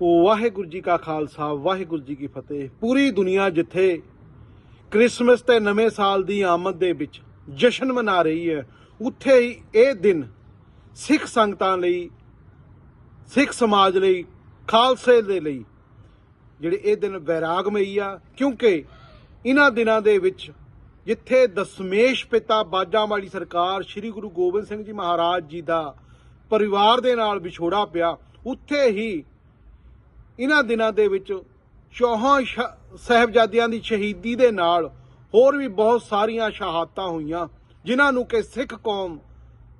ਵਾਹਿਗੁਰੂ ਜੀ ਕਾ ਖਾਲਸਾ, ਵਾਹਿਗੁਰੂ ਜੀ ਕੀ ਫਤਿਹ। ਪੂਰੀ ਦੁਨੀਆ ਜਿੱਥੇ ਕ੍ਰਿਸਮਸ ਤੇ ਨਵੇਂ ਸਾਲ ਦੀ ਆਮਦ ਦੇ ਵਿੱਚ ਜਸ਼ਨ ਮਨਾ ਰਹੀ ਹੈ, ਉੱਥੇ ਹੀ ਇਹ ਦਿਨ ਸਿੱਖ ਸੰਗਤਾਂ ਲਈ, ਸਿੱਖ ਸਮਾਜ ਲਈ, ਖਾਲਸੇ ਦੇ ਲਈ, ਜਿਹੜੇ ਇਹ ਦਿਨ ਵੈਰਾਗਮਈ ਆ, ਕਿਉਂਕਿ ਇਹਨਾਂ ਦਿਨਾਂ ਦੇ ਵਿੱਚ ਜਿੱਥੇ ਦਸਮੇਸ਼ ਪਿਤਾ ਬਾਜਾਂ ਵਾਲੀ ਸਰਕਾਰ ਸ੍ਰੀ ਗੁਰੂ ਗੋਬਿੰਦ ਸਿੰਘ ਜੀ ਮਹਾਰਾਜ ਜੀ ਦਾ ਪਰਿਵਾਰ ਦੇ ਨਾਲ ਵਿਛੋੜਾ ਪਿਆ, ਉੱਥੇ ਹੀ ਇਹਨਾਂ ਦਿਨਾਂ ਦੇ ਵਿੱਚ ਚੌਹਾਂ ਸ਼- ਸਾਹਿਬਜ਼ਾਦਿਆਂ ਦੀ ਸ਼ਹੀਦੀ ਦੇ ਨਾਲ ਹੋਰ ਵੀ ਬਹੁਤ ਸਾਰੀਆਂ ਸ਼ਹਾਦਤਾਂ ਹੋਈਆਂ, ਜਿਨ੍ਹਾਂ ਨੂੰ ਕਿ ਸਿੱਖ ਕੌਮ,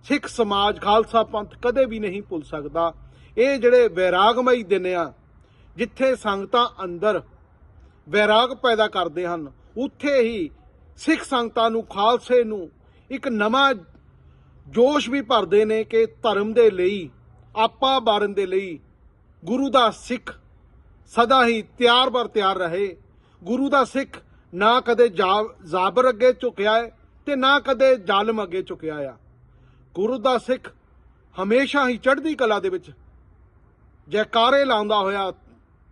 ਸਿੱਖ ਸਮਾਜ, ਖਾਲਸਾ ਪੰਥ ਕਦੇ ਵੀ ਨਹੀਂ ਭੁੱਲ ਸਕਦਾ। ਇਹ ਜਿਹੜੇ ਵੈਰਾਗਮਈ ਦਿਨ ਆ, ਜਿੱਥੇ ਸੰਗਤਾਂ ਅੰਦਰ ਵੈਰਾਗ ਪੈਦਾ ਕਰਦੇ ਹਨ, ਉੱਥੇ ਹੀ ਸਿੱਖ ਸੰਗਤਾਂ ਨੂੰ, ਖਾਲਸੇ ਨੂੰ ਇੱਕ ਨਵਾਂ ਜੋਸ਼ ਵੀ ਭਰਦੇ ਨੇ ਕਿ ਧਰਮ ਦੇ ਲਈ, ਆਪਾ ਬਾਰਨ ਦੇ ਲਈ ਗੁਰੂ ਦਾ ਸਿੱਖ ਸਦਾ ਹੀ ਤਿਆਰ ਬਰ ਤਿਆਰ ਰਹੇ। ਗੁਰੂ ਦਾ ਸਿੱਖ ਨਾ ਕਦੇ ਜਾ- ਜ਼ਾਬਰ ਅੱਗੇ ਝੁਕਿਆ ਹੈ ਤੇ ਨਾ ਕਦੇ ਜ਼ਾਲਮ ਅੱਗੇ ਝੁਕਿਆ ਆ। ਗੁਰੂ ਦਾ ਸਿੱਖ ਹਮੇਸ਼ਾ ਹੀ ਚੜ੍ਹਦੀ ਕਲਾ ਦੇ ਵਿੱਚ ਜੈਕਾਰੇ ਲਾਉਂਦਾ ਹੋਇਆ,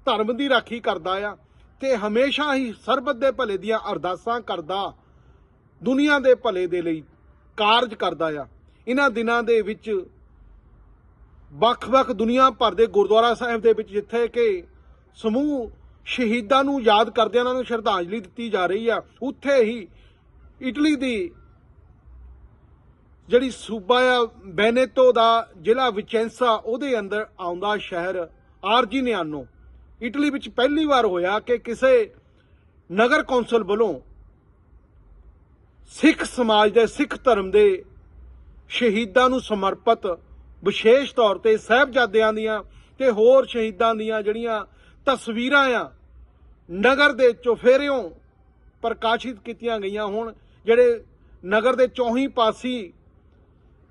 ਧਰਮ ਦੀ ਰਾਖੀ ਕਰਦਾ ਆ ਤੇ ਹਮੇਸ਼ਾ ਹੀ ਸਰਬਤ ਦੇ ਭਲੇ ਦੀਆਂ ਅਰਦਾਸਾਂ ਕਰਦਾ, ਦੁਨੀਆ ਦੇ ਭਲੇ ਦੇ ਲਈ ਕਾਰਜ ਕਰਦਾ ਆ। ਇਹਨਾਂ ਦਿਨਾਂ ਦੇ ਵਿੱਚ ਵੱਖ-ਵੱਖ ਦੁਨੀਆ ਭਰ ਦੇ ਗੁਰਦੁਆਰਾ ਸਾਹਿਬ ਦੇ ਵਿੱਚ ਜਿੱਥੇ ਕਿ ਸਮੂਹ ਸ਼ਹੀਦਾਂ ਨੂੰ ਯਾਦ ਕਰਦਿਆਂ ਉਹਨਾਂ ਨੂੰ ਸ਼ਰਧਾਂਜਲੀ ਦਿੱਤੀ ਜਾ ਰਹੀ ਆ। ਉੱਥੇ ਹੀ ਇਟਲੀ ਦੀ ਜਿਹੜੀ ਸੂਬਾ ਆ ਬੈਨੇਤੋ ਦਾ ਜ਼ਿਲ੍ਹਾ ਵਿਚੈਂਸਾ, ਉਹਦੇ ਅੰਦਰ ਆਉਂਦਾ ਸ਼ਹਿਰ ਆਰਜੀਨੀਆਨੋ। ਇਟਲੀ ਵਿੱਚ ਪਹਿਲੀ ਵਾਰ ਹੋਇਆ ਕਿ ਕਿਸੇ ਨਗਰ ਕੌਂਸਲ ਵੱਲੋਂ ਸਿੱਖ ਸਮਾਜ ਦੇ, ਸਿੱਖ ਧਰਮ ਦੇ ਸ਼ਹੀਦਾਂ ਨੂੰ ਸਮਰਪਿਤ ਵਿਸ਼ੇਸ਼ ਤੌਰ ਤੇ ਸਾਹਿਬਜ਼ਾਦਿਆਂ ਦੀਆਂ ਤੇ ਹੋਰ ਸ਼ਹੀਦਾਂ ਦੀਆਂ ਜਿਹੜੀਆਂ ਤਸਵੀਰਾਂ ਆ। ਨਗਰ ਦੇ ਚੁਫੇਰਿਓਂ ਪ੍ਰਕਾਸ਼ਿਤ ਕੀਤੀਆਂ ਗਈਆਂ ਹੋਣ। ਜਿਹੜੇ ਨਗਰ ਦੇ ਚੌਹੀਂ ਪਾਸੀ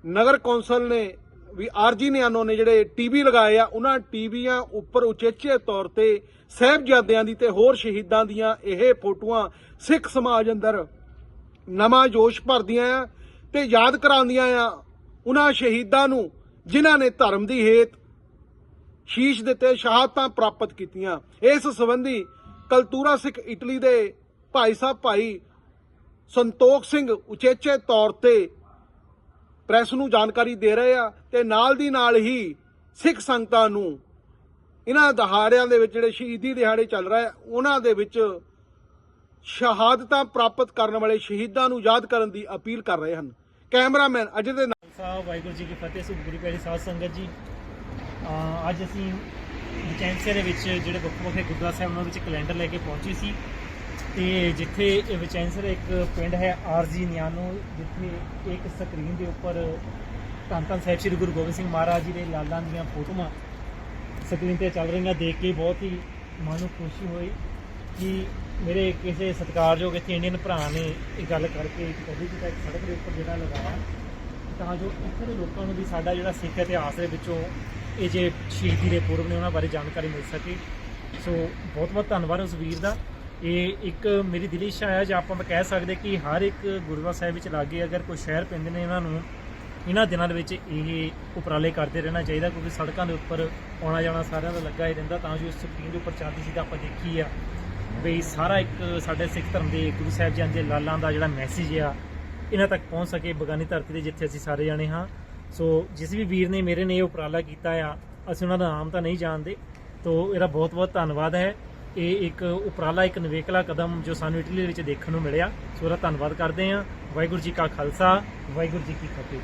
ਨਗਰ ਕੌਂਸਲ ਨੇ ਵੀ ਆਰਜੀਨੀਆਨੋ ਨੇ ਜਿਹੜੇ ਟੀਵੀ ਲਗਾਏ ਆ, ਉਹਨਾਂ ਟੀਵੀਆਂ ਉੱਪਰ ਉਚੇਚੇ ਤੌਰ ਤੇ ਸਾਹਿਬਜ਼ਾਦਿਆਂ ਦੀ ਤੇ ਹੋਰ ਸ਼ਹੀਦਾਂ ਦੀਆਂ ਇਹ ਫੋਟੋਆਂ ਸਿੱਖ ਸਮਾਜ ਅੰਦਰ ਨਵਾਂ ਜੋਸ਼ ਭਰਦੀਆਂ ਆ ਤੇ ਯਾਦ ਕਰਾਉਂਦੀਆਂ ਆ। ਉਹਨਾਂ ਸ਼ਹੀਦਾਂ ਨੂੰ ਜਿਨ੍ਹਾਂ ਨੇ ਧਰਮ ਦੀ ਹੇਤ ਸ਼ੀਸ਼ ਦਿੱਤੇ ਸ਼ਹਾਦਤਾਂ ਪ੍ਰਾਪਤ ਕੀਤੀਆਂ। ਇਸ ਸੰਬੰਧੀ ਕਲਤੂਰਾ ਸਿੱਖ ਇਟਲੀ ਦੇ ਭਾਈ ਸਾਹਿਬ ਭਾਈ ਸੰਤੋਖ ਸਿੰਘ ਉਚੇਚੇ ਤੌਰ ਤੇ ਪ੍ਰੈਸ ਨੂੰ ਜਾਣਕਾਰੀ ਦੇ ਰਹੇ ਆ ਤੇ ਨਾਲ ਦੀ ਨਾਲ ਹੀ ਸਿੱਖ ਸੰਗਤਾਂ ਨੂੰ ਇਹਨਾਂ ਦਿਹਾੜਿਆਂ ਦੇ ਵਿੱਚ ਜਿਹੜੇ ਸ਼ਹੀਦੀ ਦਿਹਾੜੇ ਚੱਲ ਰਹੇ ਉਹਨਾਂ ਦੇ ਵਿੱਚ ਸ਼ਹਾਦਤਾਂ ਪ੍ਰਾਪਤ ਕਰਨ ਵਾਲੇ ਸ਼ਹੀਦਾਂ ਨੂੰ ਯਾਦ ਕਰਨ ਦੀ ਅਪੀਲ ਕਰ ਰਹੇ ਹਨ। ਕੈਮਰਾਮੈਨ ਅਜੇ ਦੇ ਨਾਲ ਸਾਹਿਬ, ਵਾਹਿਗੁਰੂ ਜੀ ਕੀ ਫਤਿਹ ਸੁਖ ਪਿਆਰੀ ਸਾਧ ਸੰਗਤ ਜੀ। ਅੱਜ ਅਸੀਂ ਵਿਚੈਂਸੇ ਦੇ ਵਿੱਚ ਜਿਹੜੇ ਵੱਖ ਵੱਖ ਗੁਰਦੁਆਰਾ ਸਾਹਿਬ, ਉਹਨਾਂ ਵਿੱਚ ਕੈਲੰਡਰ ਲੈ ਕੇ ਪਹੁੰਚੇ ਸੀ। ਤੇ ਜਿੱਥੇ ਇਹ ਵਿਚੈਂਸਰ ਇੱਕ ਪਿੰਡ ਹੈ ਆਰਜੀ ਨਿਆਨੋ ਜਿੱਥੇ ਇੱਕ ਸਕਰੀਨ ਦੇ ਉੱਪਰ ਧੰਨ ਧੰਨ ਸਾਹਿਬ ਸ੍ਰੀ ਗੁਰੂ ਗੋਬਿੰਦ ਸਿੰਘ ਮਹਾਰਾਜ ਜੀ ਦੇ ਲਾਲਾਂ ਦੀਆਂ ਫੋਟੋਆਂ ਸਕਰੀਨ ਤੇ ਚੱਲ ਰਹੀਆਂ, ਦੇਖ ਕੇ ਬਹੁਤ ਹੀ ਮਨ ਨੂੰ ਖੁਸ਼ੀ ਹੋਈ ਕਿ ਮੇਰੇ ਕਿਸੇ ਸਤਿਕਾਰਯੋਗ ਇੱਥੇ ਇੰਡੀਅਨ ਭਰਾ ਨੇ ਇਹ ਗੱਲ ਕਰਕੇ ਇੱਕ ਕਦੀ ਕੀਤਾ ਇੱਕ ਸੜਕ ਦੇ ਉੱਪਰ ਜਿਹੜਾ ਲਗਾਇਆ। ਤਾਂ ਜੋ ਇੱਥੇ ਦੇ ਲੋਕਾਂ ਨੂੰ ਵੀ ਸਾਡਾ ਜਿਹੜਾ ਸਿੱਖ ਇਤਿਹਾਸ ਦੇ ਵਿੱਚੋਂ ਇਹ ਜੇ ਸ਼ਹੀਦੀ ਦੇ ਪੁਰਬ ਨੇ ਉਹਨਾਂ ਬਾਰੇ ਜਾਣਕਾਰੀ ਮਿਲ ਸਕੇ। ਸੋ ਬਹੁਤ ਬਹੁਤ ਧੰਨਵਾਦ ਉਸ ਵੀਰ ਦਾ। ਇਹ ਇੱਕ ਮੇਰੀ ਦਿਲੀ ਇੱਛਾ ਹੈ ਜਾਂ ਆਪਾਂ ਕਹਿ ਸਕਦੇ ਕਿ ਹਰ ਇੱਕ ਗੁਰਦੁਆਰਾ ਸਾਹਿਬ ਵਿੱਚ ਲਾਗੇ ਅਗਰ ਕੋਈ ਸ਼ਹਿਰ ਪੈਂਦੇ ਨੇ ਇਹਨਾਂ ਨੂੰ, ਇਹਨਾਂ ਦਿਨਾਂ ਦੇ ਵਿੱਚ ਇਹ ਉਪਰਾਲੇ ਕਰਦੇ ਰਹਿਣਾ ਚਾਹੀਦਾ ਕਿਉਂਕਿ ਸੜਕਾਂ ਦੇ ਉੱਪਰ ਆਉਣਾ ਜਾਣਾ ਸਾਰਿਆਂ ਦਾ ਲੱਗਾ ਹੀ ਰਹਿੰਦਾ, ਤਾਂ ਜੋ ਇਸ ਸਕਰੀਨ ਦੇ ਉੱਪਰ ਚੱਲਦੀ ਸੀ ਤਾਂ ਆਪਾਂ ਦੇਖੀ ਆ। ਵੀ ਸਾਰਾ ਇੱਕ ਸਾਡੇ ਸਿੱਖ ਧਰਮ ਦੇ ਗੁਰੂ ਸਾਹਿਬ ਜੀ ਦੇ ਲਾਲਾਂ ਦਾ ਜਿਹੜਾ ਮੈਸੇਜ ਆ ਇਹਨਾਂ ਤੱਕ ਪਹੁੰਚ ਸਕੇ ਬਗਾਨੀ ਧਰਤੀ ਦੇ ਜਿੱਥੇ ਅਸੀਂ ਸਾਰੇ ਜਾਣੇ ਹਾਂ। ਸੋ ਜਿਸ ਵੀ ਵੀਰ ਨੇ ਮੇਰੇ ਨੇ ਇਹ ਉਪਰਾਲਾ ਕੀਤਾ ਆ, ਅਸੀਂ ਉਹਨਾਂ ਦਾ ਨਾਮ ਤਾਂ ਨਹੀਂ ਜਾਣਦੇ, ਤੋ ਇਹਦਾ ਬਹੁਤ ਬਹੁਤ ਧੰਨਵਾਦ ਹੈ। ਇਹ ਇੱਕ ਉਪਰਾਲਾ, ਇੱਕ ਨਵੇਕਲਾ ਕਦਮ ਜੋ ਸਾਨੂੰ ਇਟਲੀ ਦੇ ਵਿੱਚ ਦੇਖਣ ਨੂੰ ਮਿਲਿਆ। ਸੋ ਉਹਦਾ ਧੰਨਵਾਦ ਕਰਦੇ ਹਾਂ। ਵਾਹਿਗੁਰੂ ਜੀ ਕਾ ਖਾਲਸਾ, ਵਾਹਿਗੁਰੂ ਜੀ ਕੀ ਫਤਿਹ।